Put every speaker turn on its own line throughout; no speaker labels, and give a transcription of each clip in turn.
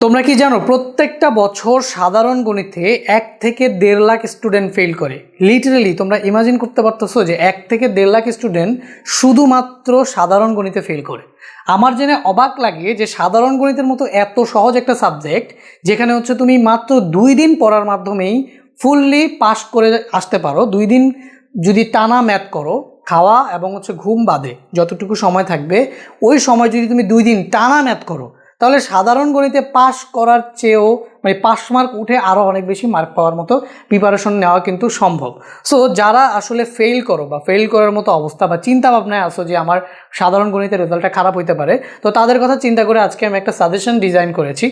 তোমরা কি জানো, প্রত্যেকটা বছর সাধারণ গণিতে এক থেকে দেড় লাখ স্টুডেন্ট ফেল করে। লিটারেলি তোমরা ইমাজিন করতে পারতেছো যে এক থেকে দেড় লাখ স্টুডেন্ট শুধুমাত্র সাধারণ গণিতে ফেল করে। আমার জেনে অবাক লাগে যে সাধারণ গণিতের মতো এত সহজ একটা সাবজেক্ট যেখানে হচ্ছে তুমি মাত্র দুই দিন পড়ার মাধ্যমেই ফুললি পাস করে আসতে পারো। দুই দিন যদি টানা ম্যাথ করো, খাওয়া এবং হচ্ছে ঘুম বাদে যতটুকু সময় থাকবে, ওই সময় যদি তুমি দুই দিন টানা ম্যাথ করো তাহলে সাধারণ গণিতে পাশ করার চেয়েও মানে পাস মার্ক উঠে আরও অনেক বেশি মার্ক পাওয়ার মতো প্রিপারেশন নেওয়া কিন্তু সম্ভব। সো যারা আসলে ফেল করো বা ফেল করার মতো অবস্থা বা চিন্তা ভাবনায় আসো যে আমার সাধারণ গণিতের রেজাল্টটা খারাপ হইতে পারে, তো তাদের কথা চিন্তা করে আজকে আমি একটা সাজেশন ডিজাইন করেছি।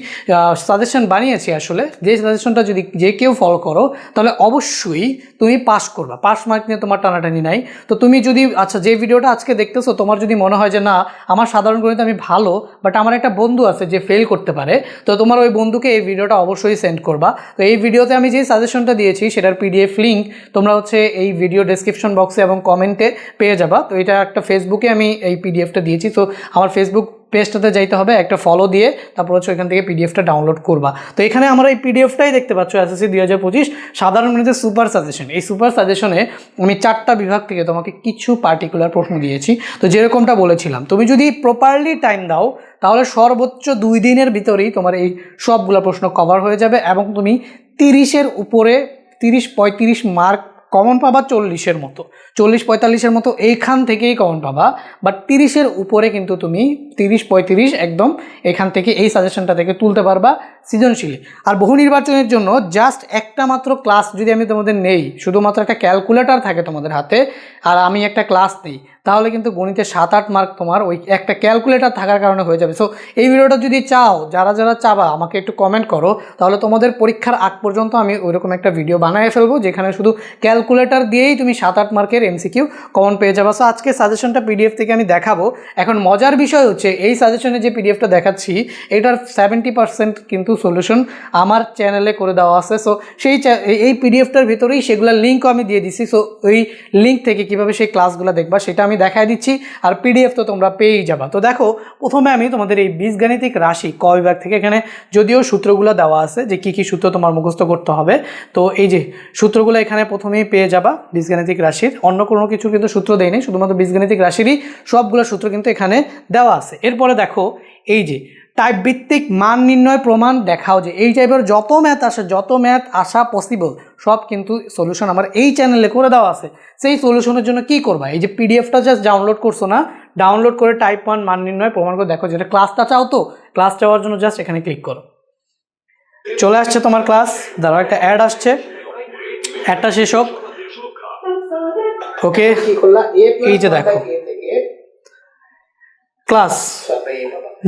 সাজেশন বানিয়েছি আসলে, যে সাজেশনটা যদি যে কেউ ফলো করো, তাহলে অবশ্যই তুমি পাস করবা। পাস মার্ক নিয়ে তোমার টানাটানি নাই। তো তুমি যদি আচ্ছা যে ভিডিওটা আজকে দেখতেছো, তোমার যদি মনে হয় যে না, আমার সাধারণ গণিতে আমি ভালো বাট আমার একটা বন্ধু আছে যে ফেল করতে পারে, তো তোমার ওই বন্ধুকে এই ভিডিওটা অবশ্যই সেন্ড করবা। তো এই ভিডিওতে আমি যে সাজেশনটা দিয়েছি, সেটার পিডিএফ লিঙ্ক তোমরা হচ্ছে এই ভিডিও ডেসক্রিপশন বক্সে এবং কমেন্টে পেয়ে যাবা। তো এটা একটা ফেসবুকে আমি এই পিডিএফটা দিয়েছি। তো আমার ফেসবুক পেজটাতে যাইতে হবে, একটা ফলো দিয়ে তারপর হচ্ছে এখান থেকে পিডিএফটা ডাউনলোড করবা। তো এখানে আমরা এই পিডিএফটাই দেখতে পাচ্ছ এসএসসি দুই হাজার পঁচিশ। সাধারণ গণিতের সুপার সাজেশন এই সুপার সাজেশনে আমি চারটা বিভাগ থেকে তোমাকে কিছু পার্টিকুলার প্রশ্ন দিয়েছি। তো যেরকমটা বলেছিলাম। তুমি যদি প্রপারলি টাইম দাও তাহলে সর্বোচ্চ দুই দিনের ভিতরেই তোমার এই সবগুলো প্রশ্ন কভার হয়ে যাবে এবং তুমি তিরিশের উপরে তিরিশ পঁয়ত্রিশ মার্ক কমন পাবা চল্লিশের মতো। চল্লিশ পঁয়তাল্লিশের মতো এইখান থেকেই কমন পাবা। বাট তিরিশের উপরে কিন্তু তুমি তিরিশ পঁয়ত্রিশ একদম এখান থেকে এই সাজেশনটা থেকে তুলতে পারবা। সৃজনশীলে। আর বহু নির্বাচনের জন্য জাস্ট একটা মাত্র ক্লাস যদি আমি তোমাদের নেই, শুধুমাত্র একটা ক্যালকুলেটার থাকে তোমাদের হাতে, আর আমি একটা ক্লাস নেই, তাহলে কিন্তু গণিতে সাত আট মার্ক তোমার ওই একটা ক্যালকুলেটার থাকার কারণে হয়ে যাবে। সো এই ভিডিওটা যদি চাও, যারা যারা চাবা, আমাকে একটু কমেন্ট করো, তাহলে তোমাদের পরীক্ষার আগ পর্যন্ত আমি ওইরকম একটা ভিডিও বানিয়ে ফেলব, যেখানে শুধু ক্যালকুলেটার দিয়েই তুমি সাত আট মার্কের এমসিকিউ কমন পেয়ে যাবা। সো আজকে সাজেশনটা পিডিএফ থেকে আমি দেখাবো। এখন মজার বিষয় হচ্ছে, এই সাজেশনে যে পিডিএফটা দেখাচ্ছি, এটার সেভেন্টি পার্সেন্ট কিন্তু সলিউশন আমার চ্যানেলে করে দেওয়া আছে। সো সেই এই পিডিএফটার ভিতরেই সেগুলোর লিঙ্কও আমি দিয়ে দিছি। সো ওই লিঙ্ক থেকে কীভাবে সেই ক্লাসগুলো দেখবা সেটা আমি দেখাই দিচ্ছি। আর পিডিএফ তো তোমরা পেয়েই যাবা। তো দেখো, প্রথমে আমি তোমাদের এই বীজগাণিতিক রাশি ক বিভাগ থেকে এখানে যদিও সূত্রগুলো দেওয়া আছে যে কী কী সূত্র তোমার মুখস্থ করতে হবে। তো এই যে সূত্রগুলো এখানে প্রথমেই পেয়ে যাবা বীজগাণিতিক রাশির। অন্য কোনো কিছু কিন্তু সূত্র দেয়নি, শুধুমাত্র বীজগাণিতিক রাশিরই সবগুলো সূত্র কিন্তু এখানে দেওয়া আছে। এরপরে দেখো, এই যে টাইপ ভিত্তিক মান নির্ণয় প্রমাণ দেখাও যে এই টাইপের যত ম্যাথ আসে যত ম্যাথ আসা পসিবল সব কিন্তু সলিউশন আমার এই চ্যানেলে করে দেওয়া আছে। সেই সলিউশনের জন্য কি করবা? এই যে পিডিএফটা জাস্ট ডাউনলোড করছ না ডাউনলোড করে টাইপ ওয়ান মান নির্ণয় প্রমাণ করে দেখো যেটা ক্লাসটা চাও তো? ক্লাস চাওয়ার জন্য জাস্ট এখানে ক্লিক করো। চলে আসছে তোমার ক্লাস দাঁড়াও একটা অ্যাড আসছে। অ্যাডটা শেষ হোক। ওকে এই যে দেখো। ক্লাস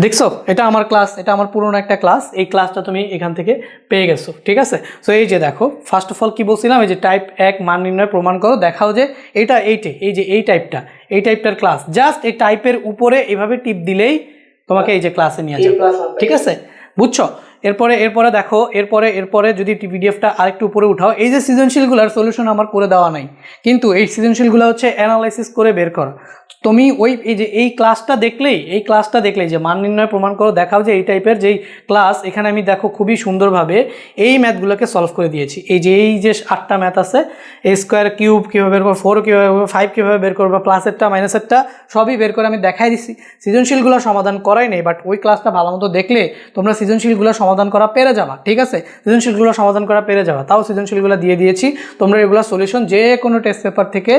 দেখছ? এটা আমার ক্লাস এটা আমার পুরনো একটা ক্লাস এই ক্লাসটা তুমি এখান থেকে পেয়ে গেছো ঠিক আছে? সো এই যে দেখো ফার্স্ট অফ অল কি বলছিলাম? এই যে টাইপ এক মান নির্ণয় প্রমাণ করো দেখাও যে এটা এইটে এই যে এই টাইপটা এই টাইপটার ক্লাস জাস্ট এই টাইপের উপরে এভাবে টিপ দিলেই তোমাকে এই যে ক্লাসে নিয়ে যাবে ঠিক আছে? বুঝছ? এরপরে এরপরে দেখো এরপরে এরপরে যদি পিডিএফটা আরেকটু উপরে উঠাও এই যে সৃজনশীলগুলোর সলিউশন আমার করে দেওয়া নাই। কিন্তু এই সৃজনশীলগুলো হচ্ছে অ্যানালাইসিস করে বের করা। তুমি ওই, এই যে, এই ক্লাসটা দেখলেই, এই ক্লাসটা দেখলেই যে মান নির্ণয় প্রমাণ করো, দেখাও যে এই টাইপের যেই ক্লাস এখানে আমি দেখো খুবই সুন্দরভাবে এই ম্যাথগুলোকে সলভ করে দিয়েছি। এই যে এই যে আটটা ম্যাথ আছে এ স্কোয়ার কিউব কীভাবে বের করব ফোর কীভাবে ফাইভ কীভাবে বের করব প্লাসেরটা মাইনাসেরটা সবই বের করে আমি দেখাই দিচ্ছি সৃজনশীলগুলো সমাধান করাই নেই বাট ওই ক্লাসটা ভালো মতো দেখলে তোমরা সৃজনশীলগুলো সমাধান করা পেরে যাবা, ঠিক আছে? সৃজনশীলগুলো সমাধান করা পেরে যাবা, তাও সৃজনশীলগুলো দিয়ে দিয়েছি। তোমরা এগুলো সলিউশন যে কোনো টেস্ট পেপার থেকে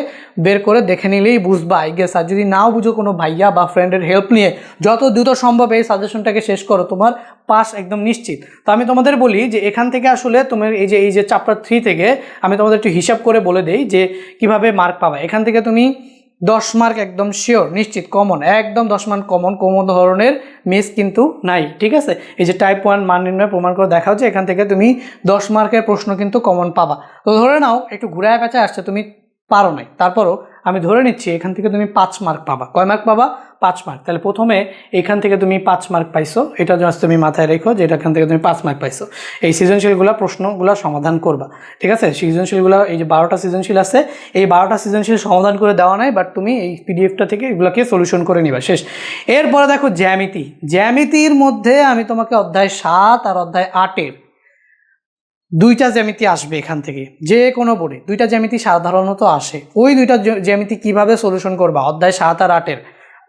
বের করে দেখে নিলেই বুঝবা আই গেস আর যদি নাও বুঝো কোনো ভাইয়া বা ফ্রেন্ডের হেল্প নিয়ে, যত দ্রুত সম্ভব এই সাজেশনটাকে শেষ করো, তোমার পাস একদম নিশ্চিত। তো আমি তোমাদের বলি যে এখান থেকে আসলে তোমার এই যে এই যে চ্যাপ্টার থ্রি থেকে আমি তোমাদের একটু হিসাব করে বলে দেই যে কীভাবে মার্ক পাবা। এখান থেকে তুমি দশ মার্ক একদম শিওর নিশ্চিত কমন একদম দশ মার্ক কমন কোনো ধরনের মিস কিন্তু নাই, ঠিক আছে? এই যে টাইপ ওয়ান মান নির্ণয় প্রমাণ করে দেখা হচ্ছে এখান থেকে তুমি দশ মার্কের প্রশ্ন কিন্তু কমন পাবা। তো ধরে নাও, একটু ঘুরে পেঁচে আসছে, তুমি পারো নাই, তারপরও আমি ধরে নিচ্ছি এখান থেকে তুমি পাঁচ মার্ক পাবা। কয় মার্ক পাবা? পাঁচ মার্ক তাহলে প্রথমে এখান থেকে তুমি পাঁচ মার্ক পাইছো। এটা জাস্ট তুমি মাথায় রেখো যে এখান থেকে তুমি পাঁচ মার্ক পাইছো। এই সৃজনশীলগুলো প্রশ্নগুলো সমাধান করবা। ঠিক আছে? সৃজনশীলগুলো, এই যে বারোটা সৃজনশীল আছে, এই বারোটা সৃজনশীল সমাধান করে দেওয়া নাই বাট তুমি এই পিডিএফটা থেকে এগুলোকে সলিউশন করে নিবা। শেষ। এরপরে দেখো জ্যামিতি। জ্যামিতির মধ্যে আমি তোমাকে অধ্যায় সাত আর অধ্যায় আটের দুইটা জ্যামিতি আসবে এখান থেকে, যে কোনো বোর্ডে। দুইটা জ্যামিতি সাধারণত আসে। ওই দুইটা জ্যামিতি কীভাবে সলিউশন করবা? অধ্যায় সাত আর আটের।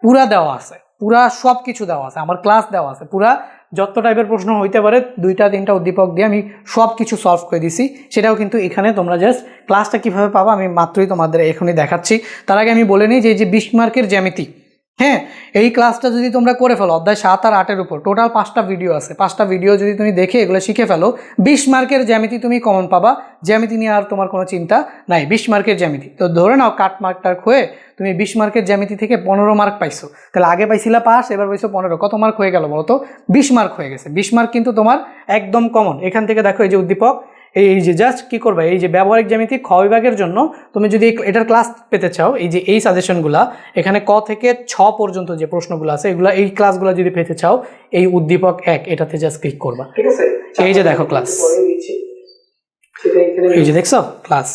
পুরা দেওয়া আছে। পুরা সব কিছু দেওয়া আছে। আমার ক্লাস দেওয়া আছে। পুরা যত টাইপের প্রশ্ন হইতে পারে, দুইটা, তিনটা উদ্দীপক দিয়ে আমি সব কিছু সলভ করে দিছি। সেটাও কিন্তু এখানে তোমরা জাস্ট ক্লাসটা কীভাবে পাবা, আমি মাত্রই তোমাদের এখনই দেখাচ্ছি। তার আগে আমি বলে নিই যে যে বিশ মার্কের জ্যামিতি হ্যাঁ এই ক্লাসটা যদি তোমরা করে ফেলো, অধ্যায় সাত আর আটের উপর টোটাল পাঁচটা ভিডিও আছে। পাঁচটা ভিডিও যদি তুমি দেখে এগুলো শিখে ফেলো, বিশ মার্কের জ্যামিতি তুমি কমন পাবা। জ্যামিতি নিয়ে আর তোমার কোনো চিন্তা নাই। বিশ মার্কের জ্যামিতি। তো ধরে নাও কাট মার্কটার হয়ে তুমি বিশ মার্কের জ্যামিতি থেকে পনেরো মার্ক পাইছো। তাহলে আগে পাইছিলা পাস এবার পাইছো পনেরো। কত মার্ক হয়ে গেল বলো তো? বিশ মার্ক হয়ে গেছে। বিশ মার্ক কিন্তু তোমার একদম কমন এখান থেকে দেখো এই যে উদ্দীপক এই যে জাস্ট কি করবে? এই যে ব্যবহারিক জ্যামিতি খ বিভাগের জন্য তুমি যদি এটার ক্লাস পেতে চাও এই যে এই সাজেশনগুলা এখানে ক থেকে ছ পর্যন্ত যে প্রশ্নগুলো আছে এগুলো এই ক্লাসগুলো যদি পেতে চাও এই উদ্দীপক এক এটাতে জাস্ট ক্লিক করবা।
ঠিক আছে?
এই যে দেখো ক্লাস এই যে দেখছ? ক্লাস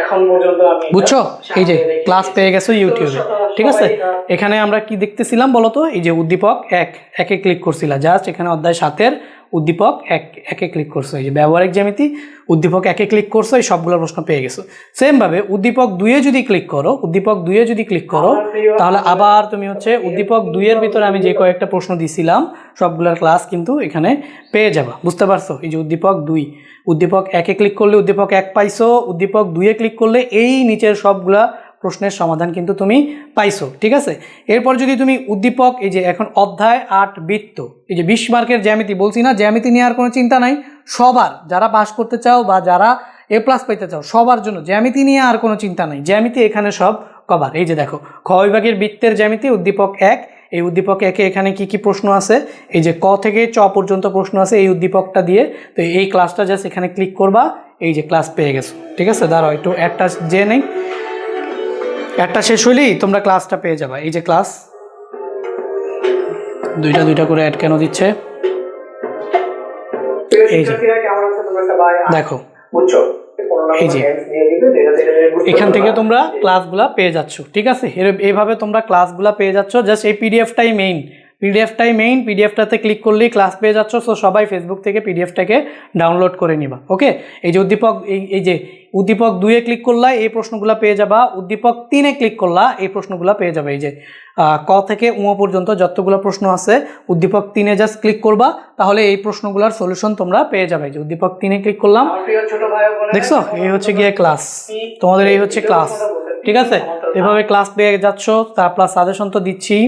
এখন পর্যন্ত আমি
বুঝছ? এই যে ক্লাস। পেয়ে গেছো ইউটিউবে ঠিক আছে? এখানে আমরা কি দেখতেছিলাম বলো তো এই যে উদ্দীপক এক একে ক্লিক করছিলা। জাস্ট এখানে অধ্যায় সাতের উদ্দীপক এক একে ক্লিক করছ। এই যে ব্যবহারিক জ্যামিতি উদ্দীপক একে ক্লিক করছ এই সবগুলো প্রশ্ন পেয়ে গেছো। সেম ভাবে উদ্দীপক দুইয়ে যদি ক্লিক করো উদ্দীপক দুইয়ে যদি ক্লিক করো তাহলে আবার তুমি হচ্ছে উদ্দীপক দুইয়ের ভিতরে আমি যে কয়েকটা প্রশ্ন দিছিলাম সবগুলোর ক্লাস কিন্তু এখানে পেয়ে যাবা। বুঝতে পারছ? এই যে উদ্দীপক দুই উদ্দীপক একে ক্লিক করলে উদ্দীপক এক পাইছো উদ্দীপক দুইয়ে ক্লিক করলে এই নিচের সবগুলা প্রশ্নের সমাধান কিন্তু তুমি পাইছো, ঠিক আছে? এরপর যদি তুমি উদ্দীপক, এই যে এখন অধ্যায় আট বৃত্ত, এই যে বিশ মার্কের জ্যামিতি, বলছি না, জ্যামিতি নিয়ে আর কোনো চিন্তা নাই, সবার যারা পাস করতে চাও বা যারা এ প্লাস পাইতে চাও, সবার জন্য জ্যামিতি নিয়ে আর কোনো চিন্তা নাই, জ্যামিতি এখানে সব কভার এই যে দেখো, খ বিভাগের বৃত্তের জ্যামিতি, উদ্দীপক এক, এই উদ্দীপক একে এখানে কি কি প্রশ্ন আছে, এই যে ক থেকে চ পর্যন্ত প্রশ্ন আছে, এই উদ্দীপকটা দিয়ে, তো এই ক্লাসটা জাস্ট এখানে ক্লিক করবা, এই যে ক্লাস পেয়ে গেছো, ঠিক আছে? দাঁড়াও, একটু একটা যে নেই। একটা শেষ হইলেই তোমরা ক্লাসটা পেয়ে যাবে এই যে ক্লাস দুইটা দুইটা করে অ্যাড কেন দিচ্ছে এই যে। দেখো, এই যে। এখান থেকে তোমরা ক্লাসগুলা পেয়ে যাচ্ছ, ঠিক আছে এইভাবে তোমরা ক্লাসগুলা পেয়ে যাচ্ছ জাস্ট এই পিডিএফটাই মেইন পিডিএফটাই মেইন পিডিএফটাতে ক্লিক করলেই ক্লাস পেয়ে যাচ্ছ সো সবাই ফেসবুক থেকে পিডিএফটাকে ডাউনলোড করে নিবা ওকে এই যে উদ্দীপক, এই এই যে উদ্দীপক দুইয়ে ক্লিক করলা, এই প্রশ্নগুলো পেয়ে যাবা, উদ্দীপক তিনে ক্লিক করলা, এই প্রশ্নগুলো পেয়ে যাবে, এই যে ক থেকে উম পর্যন্ত যতগুলো প্রশ্ন আছে, উদ্দীপক তিনে জাস্ট ক্লিক করবা, তাহলে এই প্রশ্নগুলোর সলিউশন তোমরা পেয়ে যাবে, এই যে উদ্দীপক তিনে ক্লিক করলাম। দেখছ? এই হচ্ছে গিয়ে ক্লাস তোমাদের এই হচ্ছে ক্লাস ঠিক আছে? এভাবে ক্লাস পেয়ে যাচ্ছ তার প্লাস সাজেশন তো দিচ্ছি।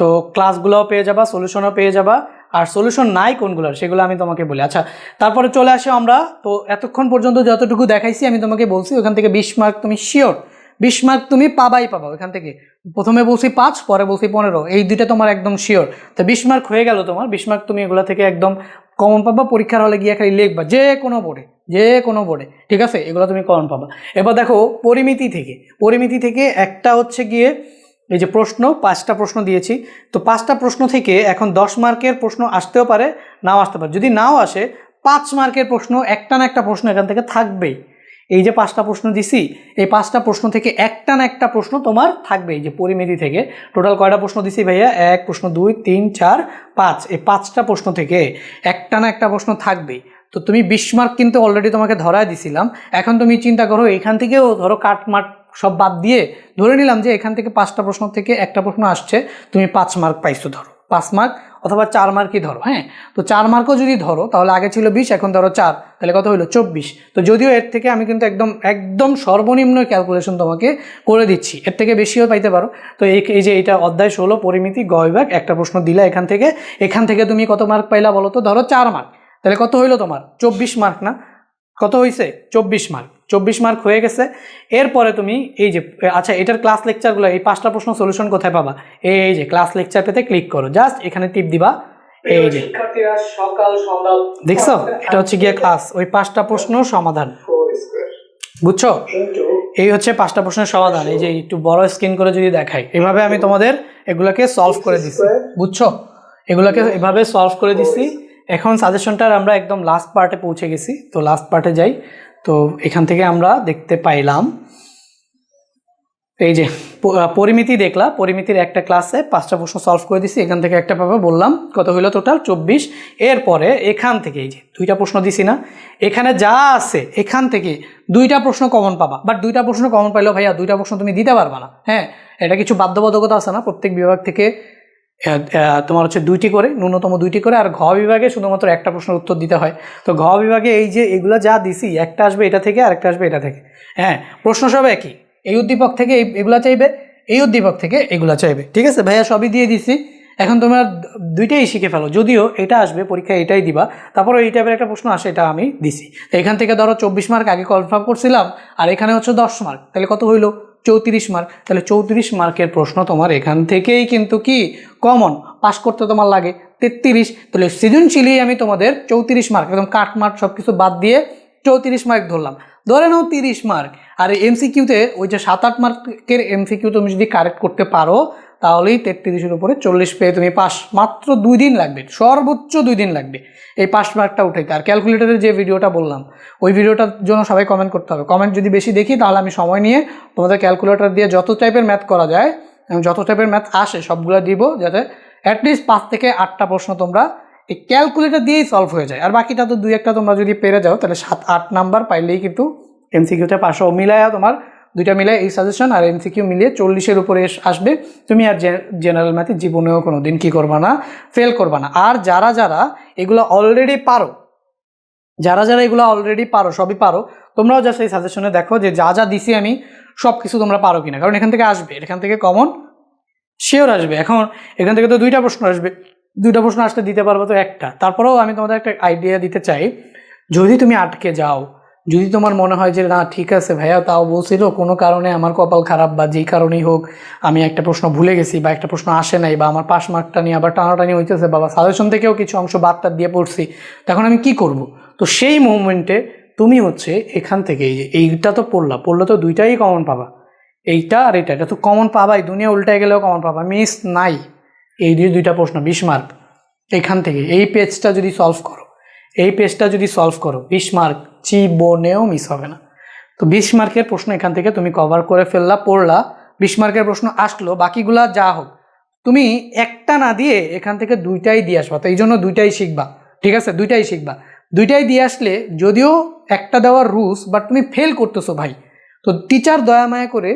তো ক্লাসগুলোও পেয়ে যাবা সলিউশনও পেয়ে যাবা। আর সলিউশন নাই কোনগুলোর, সেগুলো আমি তোমাকে বলি। আচ্ছা তারপরে চলে আসে আমরা। তো এতক্ষণ পর্যন্ত যতটুকু দেখাইছি, আমি তোমাকে বলছি, ওখান থেকে বিশ মার্ক তুমি শিওর বিশ মার্ক তুমি পাবাই পাবা ওখান থেকে। প্রথমে বলছি পাঁচ, পরে বলছি পনেরো, এই দুইটা তোমার একদম শিওর তো বিশ মার্ক হয়ে গেল তোমার, বিশ মার্ক তুমি এগুলো থেকে একদম কমন পাবা, পরীক্ষার হলে গিয়ে খালি লিখবা, যে কোনো বোর্ডে, যে কোনো বোর্ডে, ঠিক আছে? এগুলো তুমি কমন পাবা। এবার দেখো, পরিমিতি থেকে পরিমিতি থেকে একটা হচ্ছে গিয়ে এই যে প্রশ্ন, পাঁচটা প্রশ্ন দিয়েছি। তো পাঁচটা প্রশ্ন থেকে এখন দশ মার্কের প্রশ্ন আসতেও পারে, নাও আসতে পারে। যদি নাও আসে, পাঁচ মার্কের প্রশ্ন একটা না একটা প্রশ্ন এখান থেকে থাকবেই। এই যে পাঁচটা প্রশ্ন দিছি, এই পাঁচটা প্রশ্ন থেকে একটা না একটা প্রশ্ন তোমার থাকবে এই যে পরিমিতি থেকে। টোটাল কয়টা প্রশ্ন দিছি ভাইয়া? এক, প্রশ্ন দুই, তিন, চার, পাঁচ। এই পাঁচটা প্রশ্ন থেকে একটা না একটা প্রশ্ন থাকবেই। তো তুমি বিশ মার্ক কিন্তু অলরেডি তোমাকে ধরায় দিছিলাম। এখন তুমি চিন্তা করো এখান থেকেও ধরো কাট মার্ক সব বাদ দিয়ে ধরে নিলাম যে এখান থেকে পাঁচটা প্রশ্ন থেকে একটা প্রশ্ন আসছে, তুমি পাঁচ মার্ক পাইছো ধরো। পাঁচ মার্ক অথবা চার মার্কই ধরো হ্যাঁ? তো চার মার্কও যদি ধরো, তাহলে আগে ছিল বিশ, এখন ধরো চার, তাহলে কত হলো চব্বিশ। তো যদিও এর থেকে আমি কিন্তু একদম একদম সর্বনিম্ন ক্যালকুলেশন তোমাকে করে দিচ্ছি। এর থেকে বেশিও পাইতে পারো। তো এই যে এটা অধ্যায় ষোলো, পরিমিতি গ বিভাগ একটা প্রশ্ন দিলা এখান থেকে। এখান থেকে তুমি কত মার্ক পাইলা বলো তো? ধরো চার মার্ক তাহলে কত হইল তোমার? চব্বিশ মার্ক না? কত হয়েছে চব্বিশ মার্ক চব্বিশ মার্ক হয়ে গেছে। এরপরে তুমি এই যে আচ্ছা এটার ক্লাস লেকচারগুলো এই পাঁচটা প্রশ্ন সলিউশন কোথায় পাবা? এই যে ক্লাস লেকচার পেতে ক্লিক করো। জাস্ট এখানে টিপ দিবা। এই যে।
সকাল সন্ধ্যা
দেখছ? এটা হচ্ছে গিয়ে ক্লাস ওই পাঁচটা প্রশ্ন সমাধান। বুঝছ? এই হচ্ছে পাঁচটা প্রশ্নের সমাধান। এই যে একটু বড় স্ক্রিন করে যদি দেখাই। এভাবে আমি তোমাদের এগুলোকে সলভ করে দিচ্ছি বুঝছ? এগুলোকে এভাবে সলভ করে দিচ্ছি এখন সাজেশনটার আমরা একদম লাস্ট পার্টে পৌঁছে গেছি। তো লাস্ট পার্টে যাই। তো এখান থেকে আমরা দেখতে পাইলাম এই যে পরিমিতি দেখলা, পরিমিতির একটা ক্লাসে পাঁচটা প্রশ্ন সলভ করে দিছি, এখান থেকে একটা পাবে, বললাম কত হইল টোটাল চব্বিশ। এরপরে এখান থেকে এই যে, দুইটা প্রশ্ন দিছি না, এখানে যা আছে, এখান থেকে দুইটা প্রশ্ন কমন পাবা। বাট দুইটা প্রশ্ন কমন পাইলেও ভাইয়া, দুইটা প্রশ্ন তুমি দিতে পারবা না। হ্যাঁ এটা কিছু বাধ্যবাধকতা আছে না? প্রত্যেক বিভাগ থেকে তোমার হচ্ছে দুইটি করে, ন্যূনতম দুইটি করে, আর ঘ বিভাগে শুধুমাত্র একটা প্রশ্নের উত্তর দিতে হয়। তো ঘ বিভাগে এই যে এগুলো যা দিছি, একটা আসবে এটা থেকে আর একটা আসবে এটা থেকে। হ্যাঁ প্রশ্ন সব একই। এই উদ্দীপক থেকে এই- এগুলা চাইবে, এই উদ্দীপক থেকে এগুলা চাইবে। ঠিক আছে? ভাইয়া, সবই দিয়ে দিছি। এখন তোমরা দুইটাই শিখে ফেলো। যদিও এটা আসবে, পরীক্ষায় এটাই দিবা। তারপরে এই টাইপের একটা প্রশ্ন আসে, এটা আমি দিছি। এখান থেকে ধরো চব্বিশ মার্ক আগে কনফার্ম করছিলাম, আর এখানে হচ্ছে দশ মার্ক তাহলে কত হইল? চৌত্রিশ মার্ক। তাহলে চৌত্রিশ মার্কের প্রশ্ন তোমার এখান থেকেই কিন্তু কি? কমন পাস করতে তোমার লাগে। তেত্রিশ। তাহলে সৃজনশীলই আমি তোমাদের চৌত্রিশ মার্ক। একদম কাট মার্ক সব কিছু বাদ দিয়ে চৌত্রিশ মার্ক ধরলাম। ধরে নাও তিরিশ মার্ক। আর এমসিকিউতে ওই যে সাত, আট মার্কের এমসিকিউ তুমি যদি কারেক্ট করতে পারো তাহলেই তেত্রিশের উপরে চল্লিশ পেয়ে তুমি পাস। মাত্র দুই দিন লাগবে, সর্বোচ্চ দুই দিন লাগবে এই পাস মার্কটা উঠাইতে। আর ক্যালকুলেটরের যে ভিডিওটা বললাম, ওই ভিডিওটার জন্য সবাই কমেন্ট করতে হবে। কমেন্ট যদি বেশি দেখি, তাহলে আমি সময় নিয়ে তোমাদের ক্যালকুলেটার দিয়ে যত টাইপের ম্যাথ করা যায়, এবং যত টাইপের ম্যাথ আসে, সবগুলো দিব যাতে অ্যাটলিস্ট পাঁচ থেকে আটটা প্রশ্ন তোমরা এই ক্যালকুলেটর দিয়েই সলভ হয়ে যায়। আর বাকিটা তো দুই একটা তোমরা যদি পেরে যাও, তাহলে সাত, আট নাম্বার পাইলেই কিন্তু এমসিকিউতে পাশো মিলায়া তোমার দুইটা মিলে এই সাজেশন আর এমসিকিউ মিলিয়ে চল্লিশের উপরে আসবে। তুমি আর জেনারেল ম্যাথে জীবনেও কোনো দিন কী করবা না ফেল করবা না। আর যারা যারা এগুলো অলরেডি পারো, যারা যারা এগুলো অলরেডি পারো, সবই পারো, তোমরাও জাস্ট এই সাজেশনে দেখো যে যা যা দিছি আমি সব কিছু তোমরা পারো কিনা। কারণ এখান থেকে আসবে, এখান থেকে কমন শিওর আসবে। এখন এখান থেকে তো দুইটা প্রশ্ন আসবে। দুইটা প্রশ্ন আসলে দিতে পারব তো একটা। তারপরেও আমি তোমাদের একটা আইডিয়া দিতে চাই। যদি তুমি আটকে যাও যদি তোমার মনে হয় যে, না, ঠিক আছে ভাইয়া, তাও বলছিল, কোনো কারণে আমার কপাল খারাপ বা যেই কারণেই হোক, আমি একটা প্রশ্ন ভুলে গেছি বা একটা প্রশ্ন আসে নাই বা আমার পাস মার্কটা নিয়ে আবার টানাটানি হইতেছে বা সাজেশন থেকেও কিছু অংশ বার্তা দিয়ে পড়ছি, তখন আমি কি করব? তো সেই মুভমেন্টে তুমি হচ্ছে এখান থেকে এই যে, এইটা তো পড়লা, পড়লে তো দুইটাই কমন পাবা। এইটা আর এটা এটা তো কমন পাবাই, দুনিয়া উল্টায় গেলেও কমন পাবা মিস নাই। এই দুইটা প্রশ্ন বিশ মার্ক এখান থেকে, এই পেজটা যদি সলভ করো এই পেজটা যদি সলভ করো বিশ মার্ক জীবনেও মিস হবে না। তো বিশ মার্কের প্রশ্ন এখান থেকে তুমি কভার করে ফেললা, পড়লা বিশ মার্কের প্রশ্ন আসলো, বাকিগুলা যা হোক, তুমি একটা না দিয়ে এখান থেকে দুইটাই দিয়ে আসবা, তো এই জন্য দুইটাই শিখবা, ঠিক আছে? দুইটাই শিখবা। দুইটাই দিয়ে আসলে যদিও একটা দেওয়ার রুলস বাট তুমি ফেল করতেছো ভাই। তো টিচার দয়া মায়া করে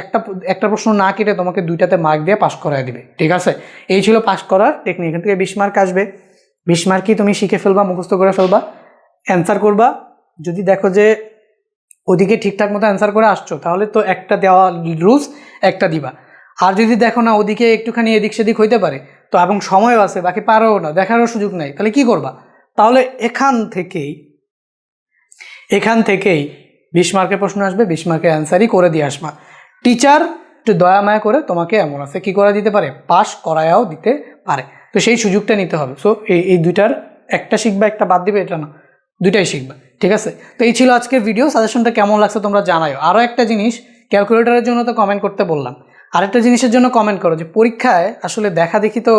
একটা একটা প্রশ্ন না কেটে তোমাকে দুইটাতে মার্ক দিয়ে পাস করায় দিবে, ঠিক আছে? এই ছিল পাস করার টেকনিক এখান থেকে বিশ মার্ক আসবে। বিশ মার্কই তুমি শিখে ফেলবা, মুখস্থ করে ফেলবা অ্যান্সার করবা। যদি দেখো যে ওদিকে ঠিকঠাক মতো অ্যান্সার করে আসছো, তাহলে তো একটা দেওয়া রুলস একটা দিবা। আর যদি দেখো না ওদিকে একটুখানি এদিক সেদিক হইতে পারে, তো এবং সময়ও আছে, বাকি পারোও না, দেখারও সুযোগ নাই, তাহলে কি করবা? তাহলে এখান থেকেই এখান থেকেই বিশ মার্কের প্রশ্ন আসবে, বিশ মার্কের অ্যান্সারই করে দিয়ে আসবা। টিচার একটু দয়া মায়া করে তোমাকে এমন আছে, কি করে দিতে পারে? পাস করায়াও দিতে পারে। তো সেই সুযোগটা নিতে হবে। সো এই এই দুইটার একটা শিখবা, একটা বাদ দিবে, এটা না। দুইটাই শিখবা, ঠিক আছে? তো এই ছিল আজকের ভিডিও সাজেশনটা কেমন লাগছে তোমরা জানাও আরও একটা জিনিস ক্যালকুলেটরের জন্য তো কমেন্ট করতে বললাম। আরেকটা জিনিসের জন্য কমেন্ট করো যে, পরীক্ষায় আসলে দেখা দেখি তো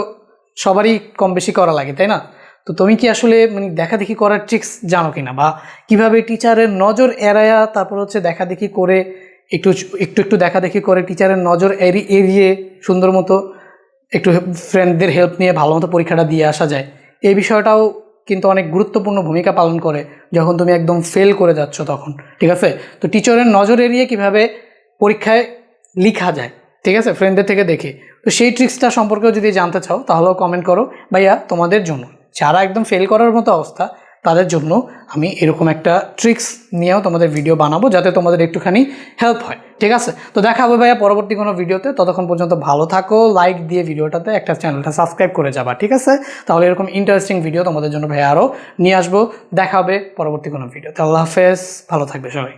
সবারই কম বেশি করা লাগে, তাই না? তো তুমি কি আসলে মানে দেখা দেখি করার ট্রিক্স জানো কি না বা কীভাবে টিচারের নজর এড়ায়া তারপর হচ্ছে দেখা দেখি করে একটু একটু একটু দেখা দেখি করে টিচারের নজর এড়ি, এড়িয়ে সুন্দর মতো একটু ফ্রেন্ডদের হেল্প নিয়ে ভালো মতো পরীক্ষাটা দিয়ে আসা যায়। এই বিষয়টাও কিন্তু অনেক গুরুত্বপূর্ণ ভূমিকা পালন করে যখন তুমি একদম ফেল করে যাচ্ছ তখন, ঠিক আছে? তো টিচারের নজর এড়িয়ে কীভাবে পরীক্ষায় লিখা যায়, ঠিক আছে? ফ্রেন্ডদের থেকে দেখে। তো সেই ট্রিক্সটা সম্পর্কেও যদি জানতে চাও, তাহলেও কমেন্ট করো। ভাইয়া, তোমাদের জন্য। যারা একদম ফেল করার মতো অবস্থা তাদের জন্য আমি এরকম একটা ট্রিক্স নিয়েও তোমাদের ভিডিও বানাবো যাতে তোমাদের একটুখানি হেল্প হয়, ঠিক আছে? তো দেখা হবে ভাইয়া পরবর্তী কোনো ভিডিওতে ততক্ষণ পর্যন্ত ভালো থাকো লাইক দিয়ে ভিডিওটাতে একটা চ্যানেলটা সাবস্ক্রাইব করে যাবা, ঠিক আছে? তাহলে এরকম ইন্টারেস্টিং ভিডিও তোমাদের জন্য ভাইয়া আরও নিয়ে আসব। দেখা হবে পরবর্তী কোনো ভিডিওতে আল্লাহ হাফেজ, ভালো থাকবে সবাই।